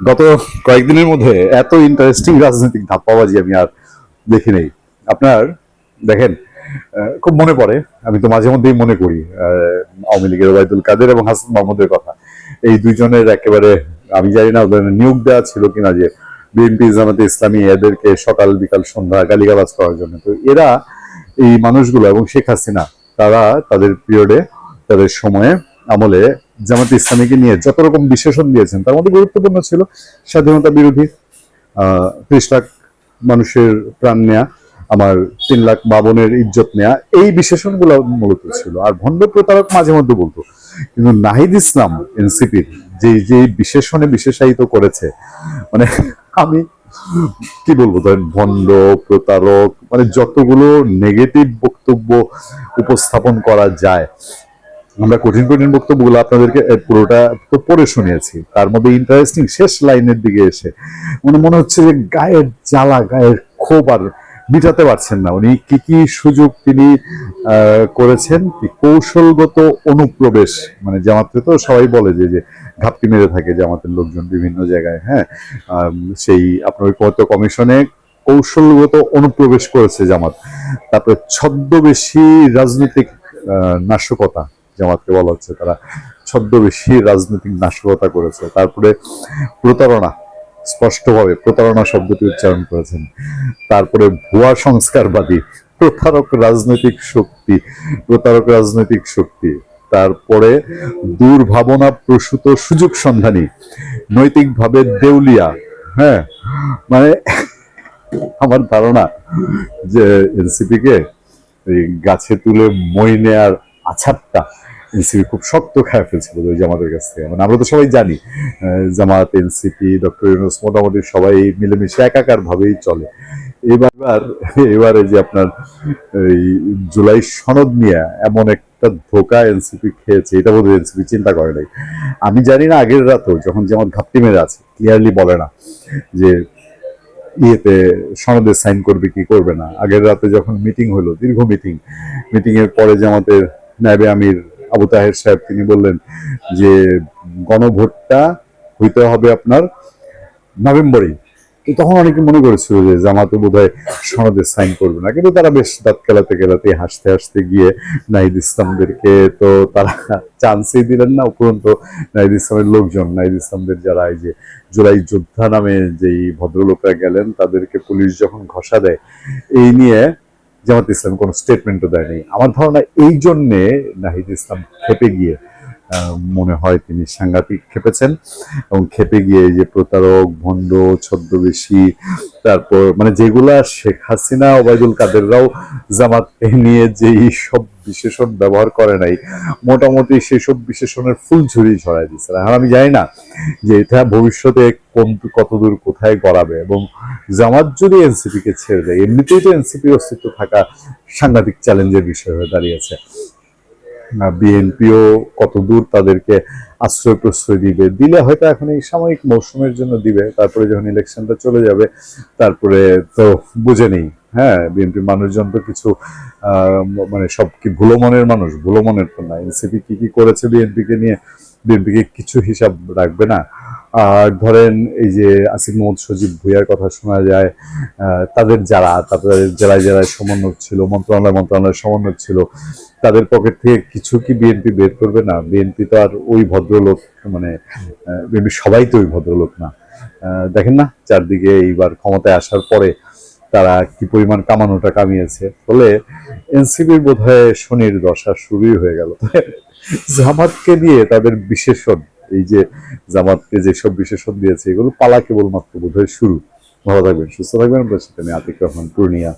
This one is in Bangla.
গত কয়েকদিনের মধ্যে এত ইন্টারেস্টিং রাজনৈতিক ধাপ্পাবাজি আমি আর দেখি নেই। আপনার, দেখেন খুব মনে পড়ে, আমি তো মাঝে মধ্যেই মনে করি আওয়ামী লীগের ওবায়দুল কাদের এবং হাসান মাহমুদের কথা। এই দুইজনের একেবারে, আমি জানি না ওদের নিয়োগ দেওয়া ছিল কিনা যে বিএনপি জামাতে ইসলামী, এদেরকে সকাল বিকাল সন্ধ্যা গালিগালাজ করার জন্য। তো এরা এই মানুষগুলো এবং শেখ হাসিনা, তারা তাদের পিরিয়ডে তাদের সময়ে আমলে জামাতে ইসলামীকে নিয়ে যত রকম বিশেষণ দিয়েছেন, তার মধ্যে গুরুত্বপূর্ণ ছিল স্বাধীনতা বিরোধী ত্রিশ লাখ মানুষের প্রাণ নেয়া, আমার তিন লাখ বাবনের ইজ্জত নেয়া, এই বিশেষণগুলো মূলত ছিল। আর ভণ্ড প্রতারক মাঝে মধ্যে বলতো, কিন্তু নাহিদ ইসলাম এনসিপির যে যে বিশেষণে বিশেষায়িত করেছে মানে আমি কি বলব, ধরেন ভণ্ড, প্রতারক মানে যতগুলো নেগেটিভ বক্তব্য উপস্থাপন করা যায় আমরা কঠিন কঠিন বক্তব্যগুলো আপনাদেরকে পুরোটা তো পড়ে শুনিয়েছি তার মধ্যে ইন্টারেস্টিং শেষ লাইনের দিকে এসে মানে মনে হচ্ছে যে গায়ের জ্বালা, গায়ের ক্ষোভ আর মিটাতে পারছেন না। উনি কি কি সুযোগ তিনি করেছেন? কৌশলগত অনুপ্রবেশ মানে জামাতে তো সবাই বলে যে যে ঘাপটি মেরে থাকে জামাতের লোকজন বিভিন্ন জায়গায় হ্যাঁ? সেই আপনার ঐক্যমত্য কমিশনে কৌশলগত অনুপ্রবেশ করেছে জামাত। তারপরে ছদ্মবেশী রাজনৈতিক নাশকতা জামাতকে বলা হচ্ছে, তারা ছদ্মবেশী রাজনৈতিক নাশকতা করেছে। তারপরে প্রতারণা, স্পষ্টভাবে প্রতারণা শব্দটি উচ্চারণ করেছেন। তারপরে ভুয়া সংস্কারবাদী, প্রতারক রাজনৈতিক শক্তি, প্রতারক রাজনৈতিক শক্তি। তারপরে দুর্ভাবনা প্রসূত সুযোগ সন্ধানী, নৈতিকভাবে দেউলিয়া হ্যাঁ? মানে আমার ধারণা যে এনসিপি কে এই গাছে তুলে মই নেয়ার আছাড়টা এনসিপি খুব শক্ত খায় ফেলছিল ওই জামাতের কাছ থেকে। মানে আমরা তো সবাই জানি জামাত, এনসিপি, ডক্টর ইউনুস মোটামুটি সবাই মিলেমিশে একাকার ভাবেই চলে। এবার, এবারে যে আপনার এই জুলাই সনদ নিয়ে এমন একটা ধোকা এনসিপি খেয়েছে, এটা বোধ এনসিপি চিন্তা করে নাই। আমি জানি না আগের রাতও যখন যেমন ঘাপটি মেরে আছে ক্লিয়ারলি বলে না যে ইয়েতে সনদে সাইন করবে কি করবে না। আগের রাতে যখন মিটিং হলো, দীর্ঘ মিটিং মিটিংয়ের পরে যে আমাদের নাইবে আমির আবু তাহের সাহেব, তিনি বললেন যে, গণভোটটা হইতে হবে আপনার নভেম্বরেই। তো তখন অনেকে মনে করেছিল যে জামাতে বোধহয় সনদে সাইন করবে না। কিন্তু তারা বেশ দাঁত খেলাতে খেলাতে হাসতে হাসতে গিয়ে নাহিদ ইসলামদেরকে তো তারা চান্সই দিলেন না। উপরন্ত নাহিদ ইসলামের লোকজন, নাহিদ ইসলামদের যারা এই যে জুলাই যোদ্ধা নামে যেই ভদ্রলোকরা গেলেন, তাদেরকে পুলিশ যখন ঘষা দেয়, এই নিয়ে জামাত ইসলাম কোনো স্টেটমেন্টও দেয়নি। আমার ধারণা এই জন্যে নাহিদ ইসলাম খেপে গিয়ে মনে হয় তিনি সাংঘাতিক খেপেছেন এবং খেপে গিয়ে যে প্রতারক, ভণ্ড, ছদ্মবেশী, তারপর মানে যেগুলা শেখ হাসিনা, ওবায়দুল কাদেররাও জামাতকে নিয়ে যেই সব বিশেষণ ব্যবহার করে নাই, মোটামুটি সেসব বিশেষণের ফুল ঝুড়ি ছড়াই দিচ্ছে। আর আমি জানি না যে এটা ভবিষ্যতে কোন, কতদূর কোথায় গড়াবে এবং জামাত যদি এনসিপি কে ছেড়ে দেয়, এমনিতেই তো এনসিপি অস্তিত্ব থাকা সাংঘাতিক চ্যালেঞ্জের বিষয় হয়ে দাঁড়িয়েছে। বিএনপিও কতদূর তাদেরকে আশ্রয় প্রশ্রয় দিবে? দিলে হয়তো এখন এই সাময়িক মৌসুমের জন্য দিবে, তারপরে যখন ইলেকশনটা চলে যাবে, তারপরে তো বুঝে নেই। হ্যাঁ বিএনপি মানুষজন তো কিছু মানে সব কি ভুলো মনের মানুষ? ভুলো মনের তো না। এনসিপি কি কি করেছে বিএনপিকে নিয়ে? বিএনপিকে কিছু হিসাব রাখবে না। আর ধরেন এই যে আসিফ মোহাম্মদ সজীব ভুইয়ার কথা শোনা যায় তাদের যারা, তাদের জেলায় জেলায় সমন্বয় ছিল, মন্ত্রণালয় মন্ত্রণালয়ের সমন্বয় ছিল, তাদের পকেট থেকে কিছু কি বিএনপি বের করবে না? বিএনপি তো আর ওই ভদ্রলোক মানে বিএনপি সবাই তো ওই ভদ্রলোক না। দেখেন না চারদিকে এইবার ক্ষমতায় আসার পরে তারা কি পরিমাণ কামানোটা কামিয়েছে। ফলে এনসিপির বোধ হয় শনির দশা শুরুই হয়ে গেল। জামাতকে দিয়ে তাদের বিশেষণ এই যে জামাতকে যেসব বিশেষণ দিয়েছে, এগুলো পালা কেবলমাত্র বোধহয় শুরু। ভালো থাকবেন, সুস্থ থাকবেন। আপনার সাথে আমি আতিক রহমান, পূর্ণিয়া।